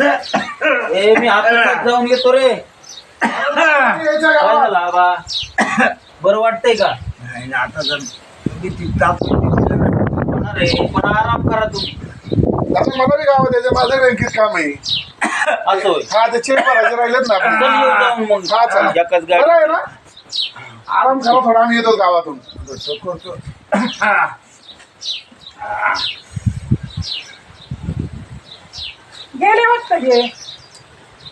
ए मी हातात जाऊन येतो रे. यायच्या काय गावात. झालं आबा? बरं वाटतंय का? नाही ना, आता जर किती ताप होणार रे पण आराम करा तुम्ही. आता मला बी गावात यायचं माझं काम आहे. असं होय. हा ते चेक भरायचे राहिलेत ना चल येऊ जाऊन आपण. मग. हा चला. एकाच बरं आहे गाडी ना? आराम करा थोडा आम्ही येतो गावातून. करतो करतो गेले वाटतं गे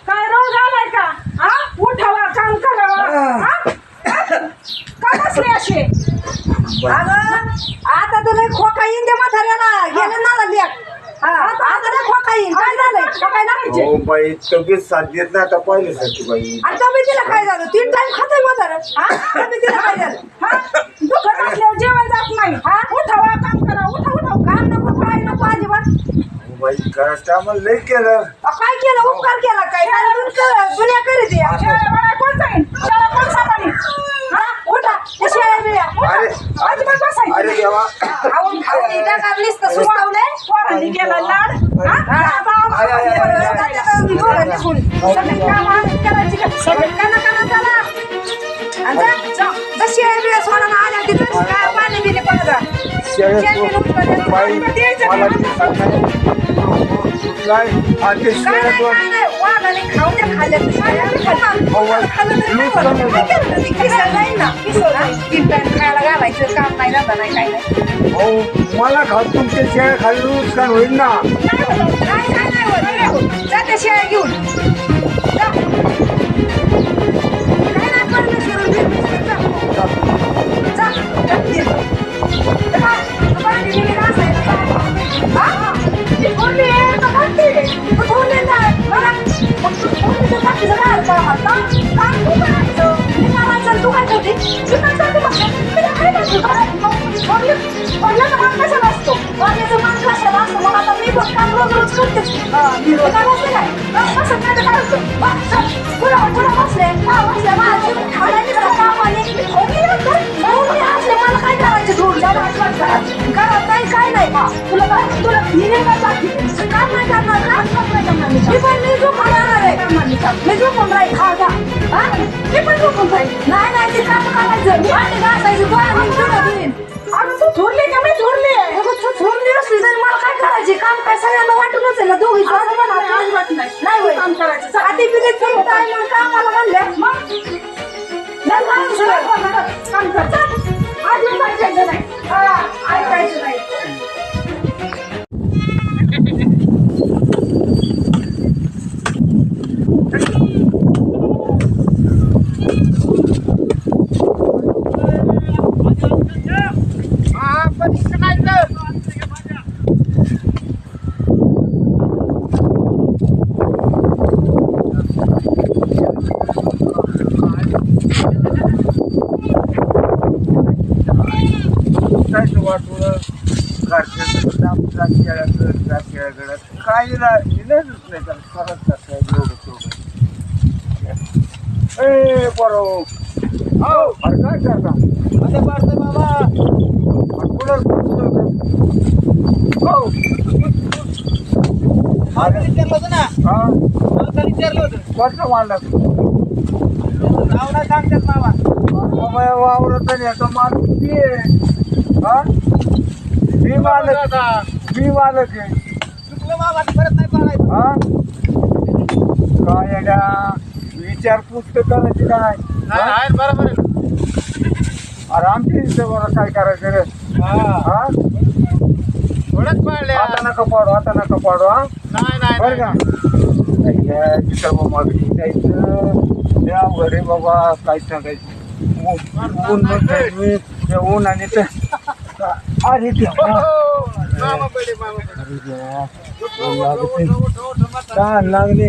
काय रोग आलाय का? हा? उठावा काम करावा. हा? का बसले असे? अगं आता तर लय खोका येईन त्या म्हाताऱ्याला. गेले ना लेख आता लय खोका येईन. काय झालंय? का काय लागायचे हो बाई तब्येत साथ देत नाही आता पहिल्यासारखी बाई. आणि तब्येतीला काय झालं? तीन टाइम खातोय म्हातारं. हा? तब्येतीला काय झालं? हा? दुखत असल्यावर जेवण जात नाही. हा? उठावा काम करा. उठा उठा. काम नको काय नको अजिबात. हो बाई करायचं आम्हाला लई केलं. काय केलं? उपकार केला काय? काय दूध क- जुन्या करीत कोण कोण सांभाळील हा? उठा. ते शेळ्या बिळ्या. अरे अजिबात बसायचं अरे नाही. देवा. खाऊन खाऊन एकदा काढलीस तर सुस्तावलंय. पोरांनी केला लाड. हा? बाबा, आय, आय, आय, आय, आय. जाते तर दोघं निघून. सगळी कामं करायची का? सगळी काना काना चला. आणि जा, जा. जा शेळ्या बिळ्या सोडा ना आल्या तिथं. काय? शेळ्या पडलं. बाई मला ते सांगाय सुटलाय आणि ते काय शेळ्या नाही, दोन काय नाही. वाघाने खाऊन त्या खाल्ल्या तर शेळ्या बी खाल्ल्या. अहो, बाई, खाल्लं तरी मीच काय खाल्लं होतं? काय केलं होतं? ती किसं नाही ना. किसं ना. तीन टाइम खायला घालायचं काम नाही धंदा नाही काय नाही अहो मला खात तुमच्या शेळ्या खाली नुकसान होईल ना नाही होत. नाही, नाही, नाही होत. नाही होत. जा त्या शेळ्या घेऊन जा. काय नाही पडलं शिरून दे. जा. जा. जा. दे. ते काय? पाणी बिणी घासायचं काय? हा? ती कोणी आहे का कोणती? मग कोणी नाही. बघा. मग तू कोणीचं बाकीचं काय अर्थ आहे? काम काम तू करायचं. मी करायचं आणि तू काय करते? मी काय करते मग? मी काय करते? मग सोडलं- सोडलं तर मग कशाला असतो? वाण्याचं मान कशाला असतं? मग आता मी पण काम रोज रोज करतेच. हा, मी रोज काय बसले काय? बस, बसत नाही तर काय होतं? बस, चल. पुढं- पुढं बसले. हा, बसले. माझ्या जीव खाण्याने जरा काम आले. हो, मी नंतर म्हणून मी असले. मला काय करायचं काय नाही. हा, तुला तुला हिने काम नाही करणार का? मी. पण मी झोपून राहणार आहे. मी झोपून राहील. हा, मी पण झोपून राहील. नाही, नाही, ते काम करायचं. मी तुला तू थोरली का मी थोरली आहे? तू असली तरी मला काय करायचे काम काय सगळ्यांना वाटूनच आहे ना दोघी नाही, होय काम करायचं. आधी म्हणल्या मग काम घरच्याचं काम त्या शेळ्याकडं काय इलाजच नाही त्याला खरंच काय एवढं ए हो अरे काय करता अरे बारते बाबा कुठं हो मला विचारलं होतं ना हा मला विचारलं होतं कोणतं नाव सांगतात बाबा बाबा वावरत नाही आता माणूस आहे हा? मी मालक. मी मालक आहे. चुकलं परत नाही पाडायचं. हा? काय येड्या? विचारपूस तर करायची का नाही हा? बरोबर अरे आमची काय करायचं रे? हा. थोडंच पाडले आता नका पाडू आता नका पाडू हा? नाही बरं का? बाबा काय सांगायचं? ऊन आणि ते अरे देवा. लागली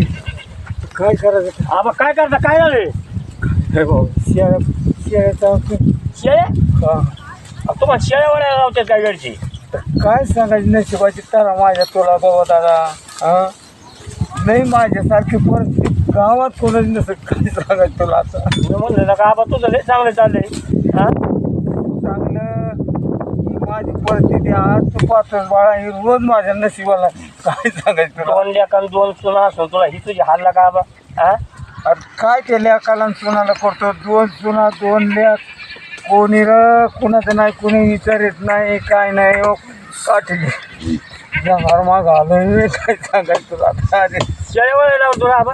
काय करायचं आबा काय करता काय झाले हे भाऊ शेळ्या शेळ्याचा शेळ्या तुम्हाला शेळ्या वड्या लावतात काय घरची काय सांगायची नशिबाची तारा माझ्या तुला बाबा दादा हा नाही माझ्यासारखी परिस्थिती गावात कोणाची नसेल काय सांगायचं तुला आता म्हणलं ना का आबा तुझं लय चांगलं चाललंय हा परिस्थिती आज तू पाहतोस बाळा ही रोज माझ्या नशिबाला काय सांगायचं तुला? दोन लेखन दोन सुना असून तुला ही तुझी हारला का बा? हा? अरे काय ते लेकाला सुनाला करतो दोन सुना दोन लेख कोणी र कुणाचं नाही कोणी विचारित नाही काय नाही ओ काठली जंगार माग आलोय मी काय सांगायचं तुला? आता अरे शेळ्यावर लाव तुला बा.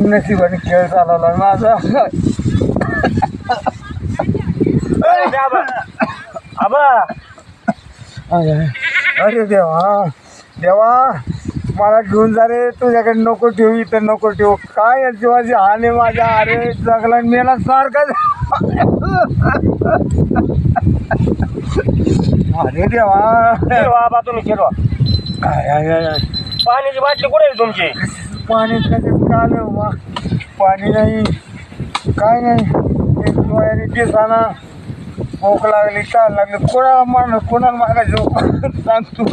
नशिबाने खेळ चालवला माझा. आबा. अरे अरे देवा. देवा मला घेऊन जा रे. तुझ्याकडे नको ठेवू इथं नको ठेवू. काय जीवाची हाने माझ्या? अरे जगला मेला सारखा. अरे देवा. आबा तुम्ही खेळवा. पाण्याची बाटली कुठे आहे तुमची? पाणी कशात काल पाणी नाही. काय नाही. दिसाना. भूक लागली चाल लागली. कोणाला मारणार कोणाला मागायचं सांग तू.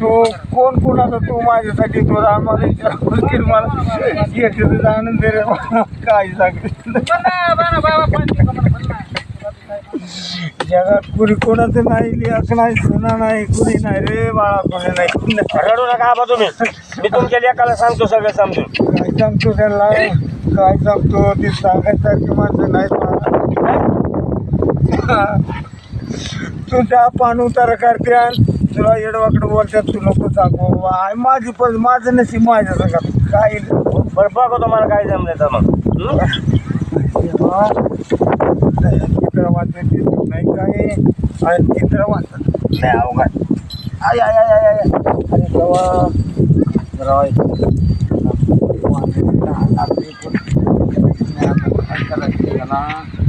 तू कोण कोणाचा? तू माझ्यासाठी तू राम मला विचार मला. याच्यात आनंद रे काय सांगितलं जगात कुणी कोणाचं नाही लिहाक नाही सुना नाही कुणी नाही रे बाळा कुणी नाही. रडू नका आबा तुम्ही. मी तुमच्या लेकाला सांगतो सगळं समजून. काय सांगतो त्याला काय सांगतो? ती सांगायसारखी माणसं नाही. तुझा पान उतार करत्या तुला येडवाकडं बोलतात तू नको सांगू. बाबा. आय माझी पण माझं नशीब माझ्या सगळं काय बरं बघा तुम्हाला काय जमलं तर मग. चित्र वाचायची नाही काय आणि चित्र वाचत नाही अवघड आय आय आय आय आय अरे देवा राय अगं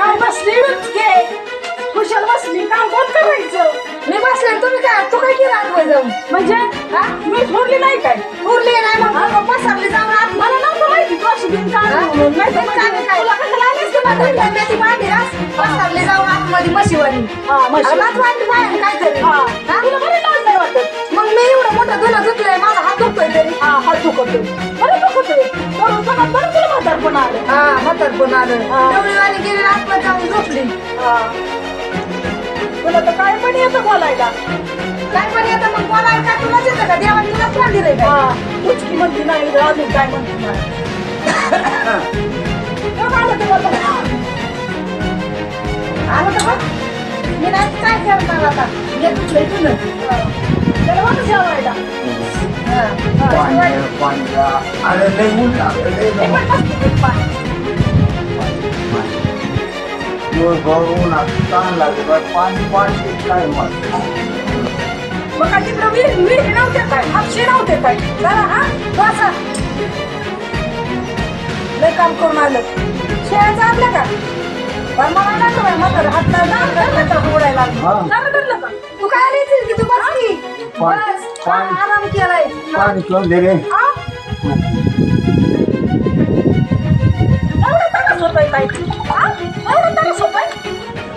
काय बसली घे कुशल बसली काम कोण करायचं? मी बसले तुम्ही काय तू काय केलं आतमध्ये जाऊन? म्हणजे? हा? मी थोरली नाही काय? उरली नाही मग पसरली जाऊन आत मला नव्हतं माहिती तू अशी बिन हा? म्हणून नाही तर बिनकामी म्हणजे काय? तुला कशाला आलीस की माझ्या घरी? मी ती भांडी रास पसरली जाऊन आतमध्ये म्हशीवानी हा, म्हशी. माझ भांडी बाहेर काय तरी हा. हा? तुला बरं लाज नाही वाटत? मग मी एवढं मोठं धुणं धुतलंय माझा हात दुखतोय तरी. हा हात दुखतोय. बरं दुखतोय बरं तुला म्हातारपण आलं. हा म्हातार पण आलं. हा. एवढी गेली आतमध्ये जाऊन झोपली. हा. तुला तर काय पण येतं बोलायला. काय पण येतं मग बोलायला काय तुलाच येतं का? देवाने तुलाच फोन दिलंय का तुझकी म्हणती नाही अजून काय म्हणती नाही. बघ आलं ते बघ. आलं तर बघ मी नाही काय करणार आता? हे तुला त्याला वाटत जेवायला ताण पाणी पाणी काय मग काय तिकडं विहीर विहीर नव्हते काय हापशी नव्हते काय चला हा बसा लय काम करून आलं शेळ्याचं आणलं का तू काय आली की तू बस की पाणी- बस पाणी- आराम केलाय पाणी पिऊन दे रे काय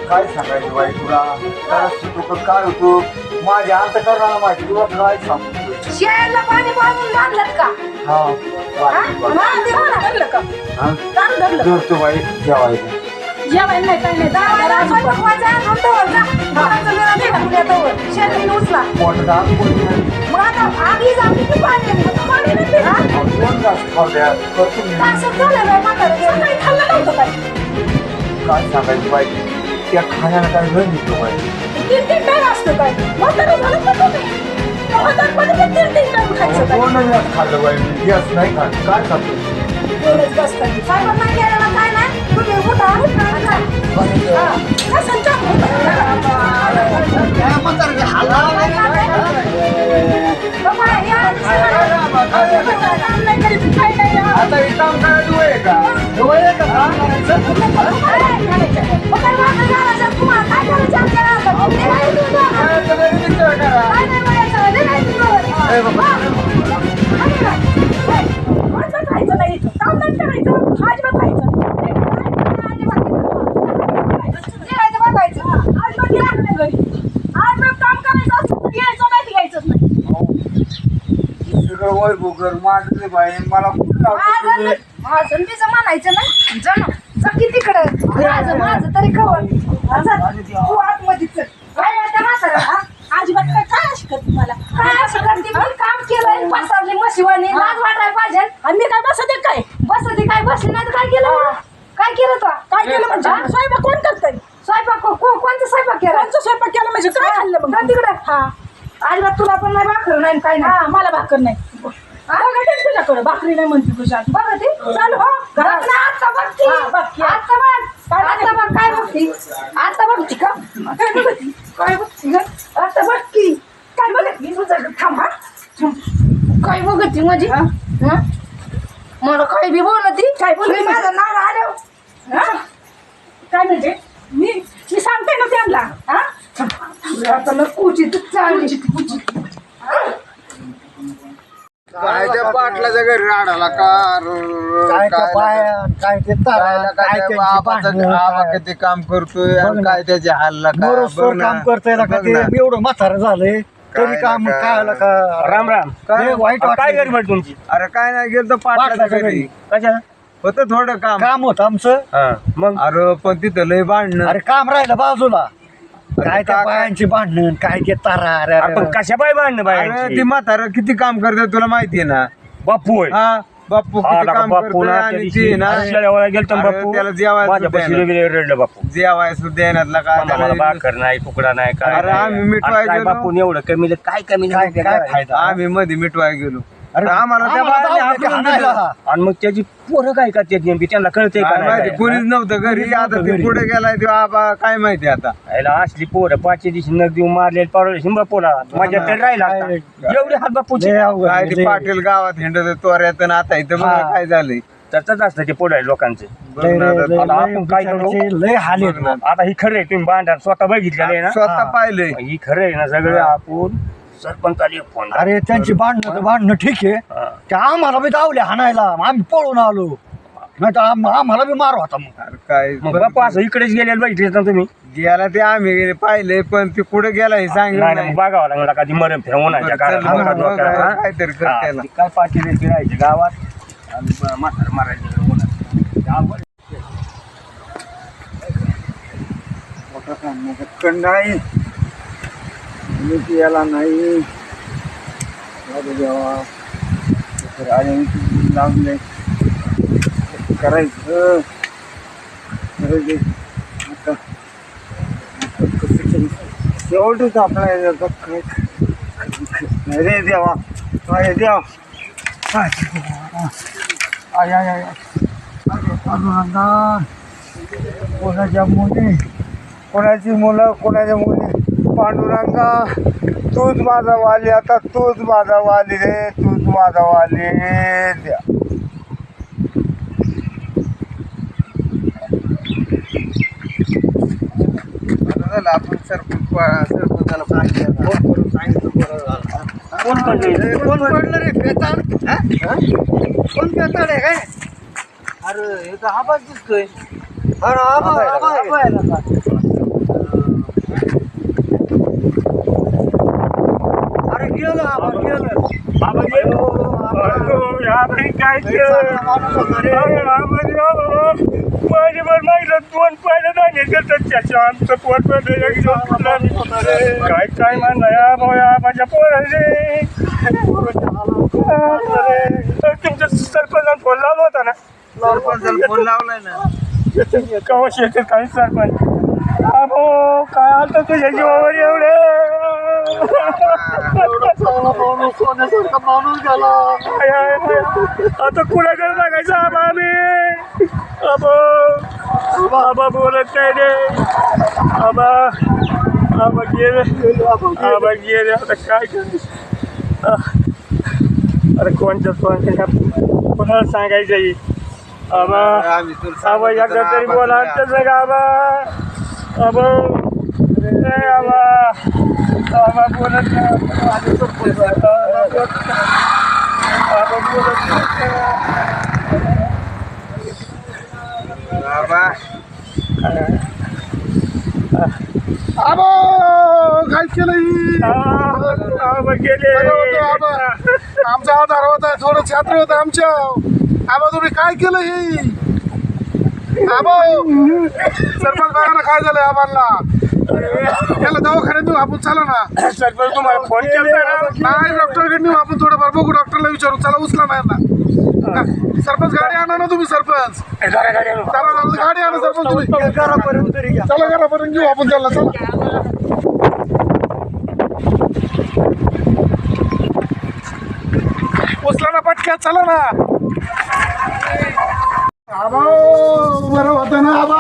काय सांगायचं बाई तुला? त्रास होतो का काय होतो? माझ्या अंत करणारा माझी तुला काय सांगतो? शेळ्याला पाणी पाजून बांधलं का? हा हा? ते. धरलं का? धरलं धरतो बाई जेवायला जेवायला नाही काही नाही जावायला स्वयंपाक व्हायचा जा. मेळा नाही उचला. मग आता जाती की पाणी पाणी नाही हा? खाऊ द्या करतो मी. काय असं झालं बाई म्हातारं गेलं? सकाळी खाल्लं नव्हतं काय काय सांगायचं बाई? त्या खाण्याला काय वेळ निघतो बाई. तीन तीन टाइम असतं काय म्हातारं झालं का तुम्ही म्हातारपणी पण तीन तीन टाइम खायचं काय दोन घास खाल्लं बाई. मी गॅस नाही खात. काय खातो? दोनच बस काय स्वयंपाक नाही केलेला काय नाही? तुम्ही उठा, काय संचार बाबा, या काम नाही नाही, काम करायचं करायचं मग काय करायचं आमच्या घरात? ते नाही तुझं. करायचं नाही विचार करा काय नाही बोलायचं, ते नाही तुझं. ए बाबा. हा. आणि काय? अजिबात खायचं नाही इथं. काम नाही करायचं अजिबात खायचं जेवायचं बघायचं. अजिबात यायचं नाही घरी आज मग काम करायचं तर यायचं नाही तर यायचंच नाही. सगळं वैभवकर माझं ते बाई मला माझं तुम्ही. नाही- माझं आणि तिचं म्हणायचं नाही. जण जकी तिकडं. माझं माझं तरी खबर. तू आतमध्ये चल. काय हा? अजिबात काय काय अशी करते मला? काय करते? मी काम केलंय पसारली मशिवानी लाज वाटायला पाहिजे. आणि मी काय बसते काय? बसते काय? बसली नाही तर काय केलं? काय केलं तो? काय केलं म्हणजे? स्वयंपाक कोण करतंय स्वयंपाक को- को- कोणचा स्वयंपाक केला कोणचा स्वयंपाक केला म्हणजे काय खाल्लं मग? तिकडे. हा. अजिबात तुला पण नाही भाकर नाही काय नाही. मला भाकर नाही. तुझ्याकडे. भाकरी नाही म्हणते तुझ्या. बघा ती. चालू. हो घरात. आता बघती आता बघ आता बघ काय बघती आता बघती का? काय बघती काय बघती ग? आता बघती काय बघती तुझं थांब. काय बघती माझी? हा. मला काय बी बोलती? काय बोलती? माझं नाव आलं हा? काय म्हणजे? मी मी सांगते ना त्यांना. हा? आता मग कुचित चालली काय त्या पाटलाच्या घरी राडाला का काय त्या काय ते तारा काय. किती काम करतोय आणि. काय त्याचे हालला बघ ना. काम करतोय ना का बघ ते ना. एवढं म्हातारं झालंय तरी काम. काय आलं का राम राम काय? वाईट काय तुमची अरे काय नाही गेलं तर पाटलाच्या पाटलाच्या घरी घरी. कशाला होतं थोडं काम काम होतं आमचं हा मग अरे पण तिथं लय भांडणं अरे काम राहिलं बाजूला काय त्या बायांची भांडण काय ते तारा अरे, अरे. आपण कशा बाय भांडणं अरे बाय ती म्हातारा किती काम करते तुला माहितीये ना? बापू होय. हा हा, किती काम बापू करतोय ना त्या आणि दिवशी ती ना असलेल्या वेळा गेलतो ना अरे बापू. त्याला जेवायला माझ्या सुद्धा बशीला येणार. गेले रडलं बापू. जेवाय सुद्धा काय मला त्याला- भाकर नाही तुकडा नाही काय अरे, नाही. आम्ही मिठवाय आणि काय गेलो. बापून एवढं कमी काय कमी काय काय फायदा आम्ही मध्ये मिटवाय गेलो. अरे आम्हाला त्या आम्हाला बायाने जाऊ दे हाकलून ते हाणायला. दिलं. आणि मग त्याची पोरं काय करतात नेमकी त्यांना का काय नाही माहिती? कोणीच नव्हतं घरी आता ते. पुढे गेलाय ते आबा काय माहिती आता असली पोरं पाचशे दिवशी नग देऊन मारले पारवले शिंबा पोला माझ्या तरी राहिला आता. एवढे हात बापूचे लय अवघड काय आहे, ते. पाटील गावात हिंडत तोऱ्यात आणि आता इथं बघा हा. काय झालंय तसंच असतं ते पोडा लोकांचे बघ लय- ना लय- आता. लय- आता लय आपण काय करू? बिचाराचे लय हाल आहेत. आता ही खरं आहे तुम्ही भांडण स्वतः बघितलेलं आहे ना स्वतः. पाहिलंय ही खरं आहे ना सगळे आपण फोन अरे त्यांची भांडणं तर भांडणं ठीक आहे. हा. त्या आम्हाला बी धावले हाणायला. आम्ही पळून आलो. नाही तर आम- आम्हाला बी मार होता मग. अरे काय मग बापू असं इकडेच गेलेलं बघितले ना तुम्ही? गेला ते आम्ही पाहिलंय पण ते कुठे गेला हे सांगितलं नाही नाही मग बघावं लागलं. का ती मरण चल, बघ, बघ, बघ, काहीतरी कर त्याला. काय पाठी फिरायचे गावात. आणि ब- म्हातारं मारायचे उन्हात. त्यावर मोठा मी कण नाही याला नाही देवा तर करायचं आता शेवटच आपला काय अरे देवा अरे देवा आय आय आय कोणाच्या मुली कोणाची मुलं कोणाच्या मुली पांडुरंगा तूच माझा वाली आता तूच माझा वाली रे तूच माझा वाली द्या. झालं आपण सरपंच सरपंचाला सांगितलं कोण पडलंय? कोण पडलं रे? कोण आहे काय? अरे हे तर आवाज दिसतोय. अरे आबा आबा आबा आहे. ना का? अरे या बाई काय केलं? अरे, बाबा गेलो. माझे बरं मागलं दोन पाहिलं नाही घेतलं त्याच्या आमचं पोट. काय काय म्हणलं भाया माझ्या पोराने तुमच्या सरपंचाने फोन लावला होता ना? सरपंचाला फोन लावलाय ना. कवा शेत काही सरपंच अहो काय आलं तुझ्या जीवावर एवढे? आय, आय, आय. आता कुणाकडे बघायचं आबा आम्ही? आबा आबा बोलत नाही रे. आबा आबा गेले. आबा गेले आता काय कर अरे कोणत्या कोणत्या कोणाला सांगायचं ही आबा आम्ही तुला आबा सांगत एकदा होतो तरी ना, बोला आबा आमच्या संग आबा आबा ए आबा आबा बोलत नाही आबा बोलत नाही. आबा बोलत नाही. आबा आबो काय केलं ही? आ, आबा गेले बरं होतं आबा. आमचा आधार होता थोडं छात्र होतं आमच्या आबा तुम्ही काय केलं हे? आबा सरपंच काय झालंय आबांना? याला दवाखान्यात नेऊ आपण चला ना. सरपंच तुम्हाला फोन केला ना? नाही डॉक्टरकडे नेऊ आपण थोडंफार बघू डॉक्टरला विचारू. चला उचला नाही ना सरपंच गाडी आणा ना तुम्ही सरपंच. चला गाडी आणा सरपंच तुम्ही. घरापर्यंत तरी घ्या. चला घरापर्यंत घेऊ आपण त्याला चला. उचला ना पटक्यात चला ना. आबा बरं होतं ना आबा.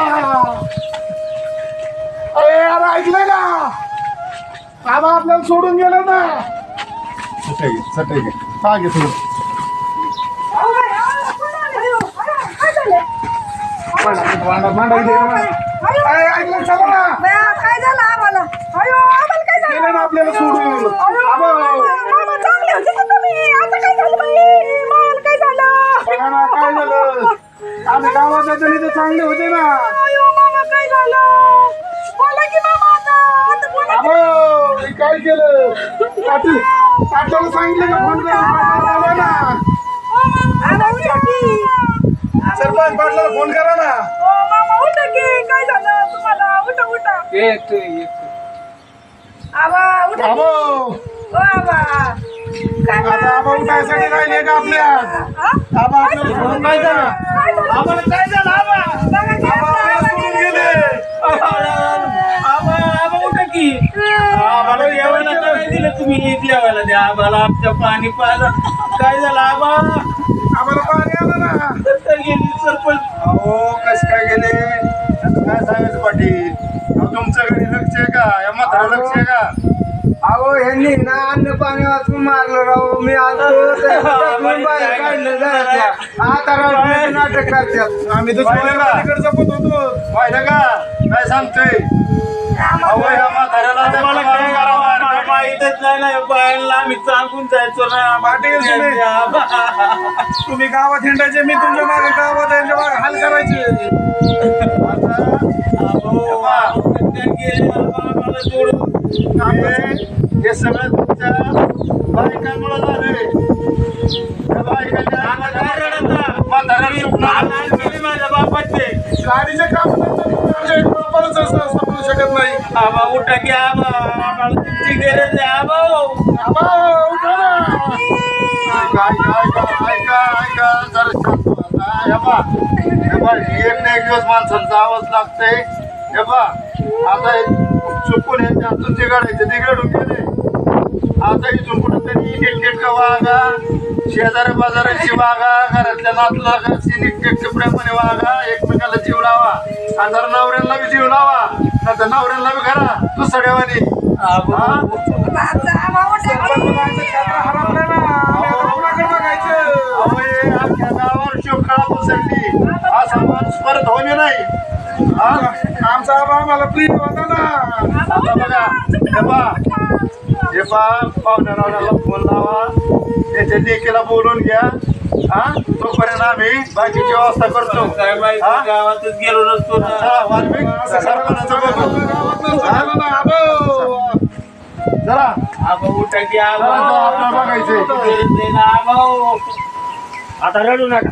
अरे यार ऐकलंय ना आबा आपल्याला सोडून गेलं ना. घे घे थोडं काय झालं? मांडा मांडा इथे मांडा. अयो, अरे, ऐकलं चला ना. काय झालं आम्हाला? अयो आम्हाला काय झालं? गेलं ना आपल्याला सोडून. आम्ही गावात जाताना इथे चांगले होते ना. मामा काय झालं? बोला की मामा आता. आता बोला की. अहो, हे काय केलं? पाटील पाटलाला सांगितलं का फोन करा पाटलाला आला ना ओ मामा. उठा की सरपंच पाटलाला फोन करा ना. ओ मामा उठा की. काय झालं तुम्हाला? उठा उठा. येतो येतो आबा उठा आबो ओ आबा काय आता आबा उठायसाठी राहिले का आपल्या हा? आबा आपल्याला फोन नाही झालं? आम्हाला काय झालं? आबा की आपल्याला सोडून गेले. आबा आबा उठा की. आम्हाला जेवायला काय दिलं तुम्ही. द्या. आम्हाला आमच्या पाणी पाहिलं. काय झालं आबा? आम्हाला पाणी आलं ना. तर गेली सरपंच? अहो कस काय गेले आता काय सांगायचं पाटील अहो, तुमच्या घरी लक्ष आहे का या म्हातारा लक्ष आहे का अहो यांनी ना अन्न पाणी वाचून मारलं राव. मी बाहेर काढलं घराच्या आता राव नाटक करतात. आम्ही होतो. पाहिलं का? काय सांगतोय? माहीतच नाही आम्ही सांगून जायचो ना. तुम्ही गावात हिंडायचे मी तुमच्या मागे गावात यांच्या मागे हाल करायचे. हे हे सगळं तुमच्या बायकांमुळे झालंय त्या बायकांच्या म्हाताऱ्याला सुटलं. माझ्या बापाचे गाडीचे काम आमच्या असं शकत नाही आबा उठा की आबा आम्हाला तुमची गरज आहे आबा आबा, उठा ना. ऐका ऐका ऐका ऐका जरा शांत हे बा हे बा एक ना एक दिवस जावंच लागतंय हे बा आता चुकून यांच्या हातून ते काढायचे ते काढून गेले. आता इथून कुठं तरी नीटनेटका वागा शेजाऱ्या बाजाराची वागा घरातल्या नातला नीटनेटके प्रेमाने वागा एकमेकाला जीव लावा. आणि जरा नवऱ्यांना बी जीव लावा नंतर नवऱ्यांना बी करा अहो, हे अख्ख्या गावावर शोकाळा पसरली असा माणूस परत होणे नाही? आमचा आबा आम्हाला प्रिय होता ना. आता बघा हे पा हे पाहुण्या रावण्याला फोन लावा. त्याच्या लेकीला बोलून घ्या. हा? तोपर्यंत आम्ही बाकीची व्यवस्था करतो. काय माहिती हा? गावातच गेलो नसतो ना. चला, वाल्मिक, सरपंचाचं बघू. हा? चला. आबा उठा की आबा. चला, आपल्याला बघायचंय. गरज आहे ना आबा? आता रडू नका.